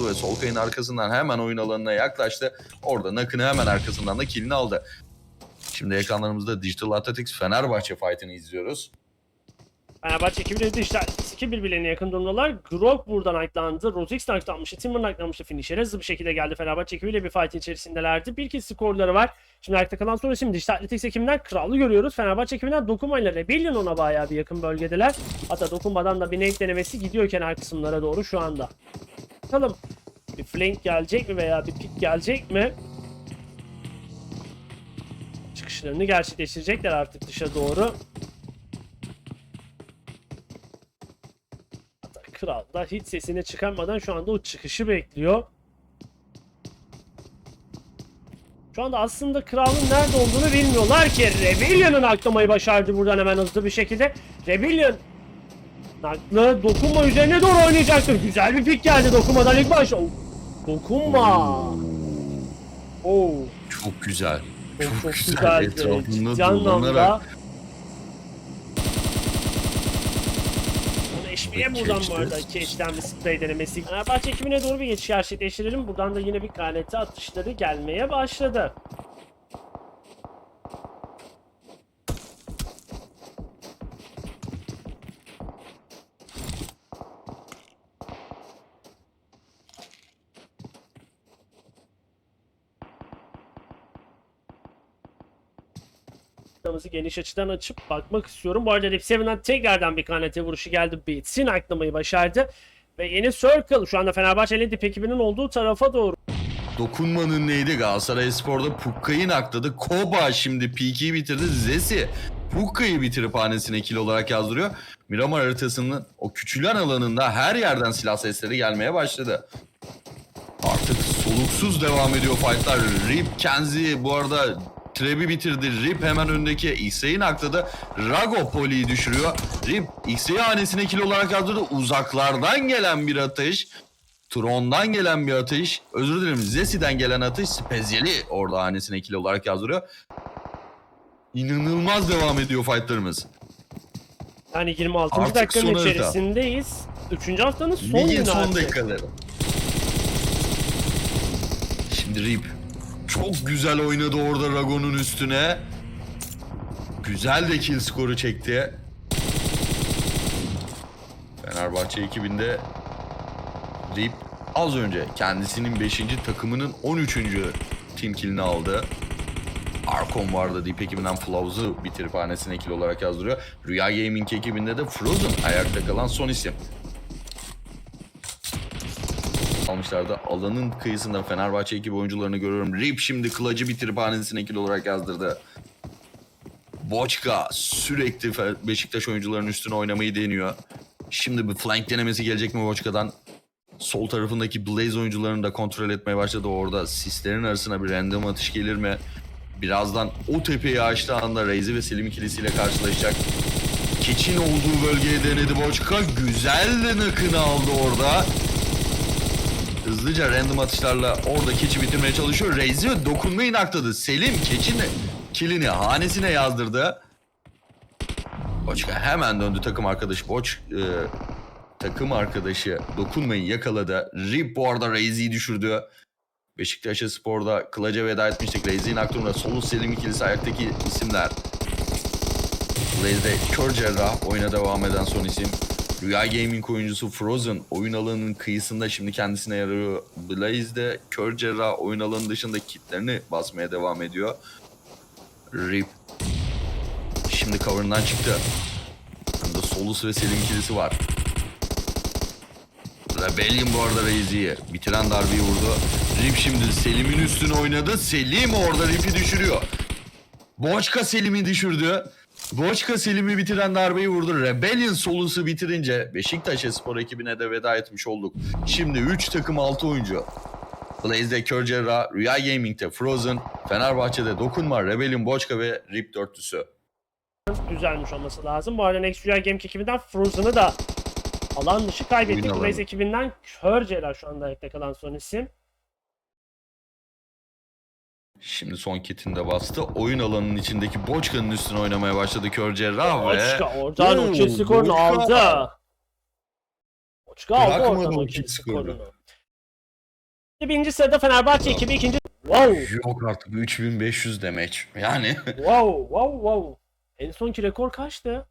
bulundu ve Solkay'ın arkasından hemen oyun alanına yaklaştı. Orada Nakın'ı hemen arkasından da killini aldı. Şimdi ekranlarımızda Digital Athletics Fenerbahçe fight'ını izliyoruz. Fenerbahçe ekibi de işte iki birbirlerine yakın durumdalar. Grok buradan knightlandı. Rosix knightlanmıştı. Timber knightlanmıştı. Finisher'e hızlı bir şekilde geldi. Fenerbahçe ekibiyle bir fight içerisindelerdi. Bir kez skorları var. Şimdi ayakta kalan sonra şimdi Dijital Athletics ekibinden Kral'ı görüyoruz. Fenerbahçe ekibinden Dokuma ile Rebellion ona bayağı bir yakın bölgedeler. Hatta Dokunmadan da bir nade denemesi gidiyor kenar kısımlara doğru şu anda. Bakalım bir flank gelecek mi veya bir pick gelecek mi? Çıkışlarını gerçekleştirecekler artık dışa doğru. Hatta Kral da hiç sesini çıkarmadan şu anda o çıkışı bekliyor. Şu anda aslında kralın nerede olduğunu bilmiyorlar ki. Rebellion'un aklamayı başardı buradan hemen hızlı bir şekilde. Rebellion naklı dokunma üzerine doğru oynayacaktır. Güzel bir pik geldi dokunmadan ilk baş. Oh, Dokunma. Oo. Çok güzel. Çok, Çok çok güzel. Etrafında dolanarak. Eşmiye buradan bu arada Keç'ten bir sprey denemesi. Fenerbahçe ekibine doğru bir geçiş gerçekleştirelim. Buradan da yine bir KNT atışları gelmeye başladı. Haritamızı geniş açıdan açıp bakmak istiyorum. Bu arada Rip 7'den tekrardan bir KNT vuruşu geldi. Beats'in aklamayı başardı. Ve yeni Circle şu anda Fenerbahçe'nin dip ekibinin olduğu tarafa doğru. Dokunmanın neydi Galatasaray Spor'da Pukka'yı nakladı. Koba şimdi P2'yi bitirdi. Zesi Pukka'yı bitirip hanesine kill olarak yazdırıyor. Miramar haritasının o küçülen alanında her yerden silah sesleri gelmeye başladı. Artık soluksuz devam ediyor fightlar. Rip Kenzi bu arada Treb'i bitirdi. Rip hemen öndeki X'e'yi nakladı. Rago Poli'yi düşürüyor. Rip X'e'yi hanesine kill olarak yazdırdı. Uzaklardan gelen bir atış. Tron'dan gelen bir atış. Özür dilerim Zesi'den gelen atış. Spezyali orada hanesine ikili olarak yazdırıyor. İnanılmaz devam ediyor fightlarımız. Yani 26. Artık dakikanın son içerisindeyiz. 3. haftanın son Ligin günü son artık. dakikaları. Şimdi Rip. Çok güzel oynadı orada Ragon'un üstüne. Güzel de kill skoru çekti. Fenerbahçe ekibinde Rip az önce kendisinin 5. takımının 13. team killini aldı. Arkon vardı Deep ekibinden Flaws'u bitirip hanesine kill olarak yazdırıyor. Rüya Gaming ekibinde de Frozen ayakta kalan son isim. Almışlardı. Alanın kıyısında Fenerbahçe ekibi oyuncularını görüyorum. Rip şimdi kılacı bitirip hanesine kill olarak yazdırdı. Boçka sürekli Beşiktaş oyuncularının üstüne oynamayı deniyor. Şimdi bir flank denemesi gelecek mi Boçka'dan? Sol tarafındaki Blaze oyuncularını da kontrol etmeye başladı. Orada sislerin arasına bir random atış gelir mi? Birazdan o tepeyi açtığı anda Reizi ve Selim ikilisiyle karşılaşacak. Keçin olduğu bölgeye denedi Boçka. Güzel de nakını aldı orada. Hızlıca random atışlarla orada keçi bitirmeye çalışıyor. Reizi dokunmayı nakladı. Selim keçini kilini hanesine yazdırdı. Boçka hemen döndü takım arkadaşı Boç e, takım arkadaşı dokunmayı yakaladı. Rip bu arada Reizi'yi düşürdü. Beşiktaş Spor'da Kılaca veda etmiştik. Reizi'nin aklında Solus Selim ikilisi ayaktaki isimler. Blaze'de kör cerrah oyuna devam eden son isim. Rüya Gaming oyuncusu Frozen oyun alanının kıyısında şimdi kendisine yarıyor. Blaze de kör cerrah oyun alanı dışında kitlerini basmaya devam ediyor. Rip. Şimdi cover'ından çıktı. Burada Solus ve Selim ikilisi var. Rebellion bu arada Reizi'yi bitiren darbeyi vurdu. Rip şimdi Selim'in üstüne oynadı. Selim orada Rip'i düşürüyor. Boçka Selim'i düşürdü. Boçka Selim'i bitiren darbeyi vurdu. Rebellion solusu bitirince Beşiktaş Spor ekibine de veda etmiş olduk. Şimdi 3 takım 6 oyuncu. Blaze'de Kör Cerrah, Rüya Gaming'de Frozen, Fenerbahçe'de Dokunma, Rebellion Boçka ve Rip dörtlüsü. düzelmiş olması lazım. Bu arada Next Rüya Game ekibinden Frozen'ı da alan dışı kaybettik. Blaze ekibinden Kör Cerrah şu anda ayakta kalan son isim. Şimdi son kitinde bastı. Oyun alanının içindeki Boçka'nın üstüne oynamaya başladı Kör Cerrah ve... Boçka oradan Oo, kill skorunu Boçka. aldı. Boçka aldı Bırakmadı oradan o kill kill skorunu. skorunu. Birinci sırada Fenerbahçe ekibi ikinci. Wow. Yok artık 3500 demek. Yani Wow. Wow. Wow. En sonki rekor kaçtı?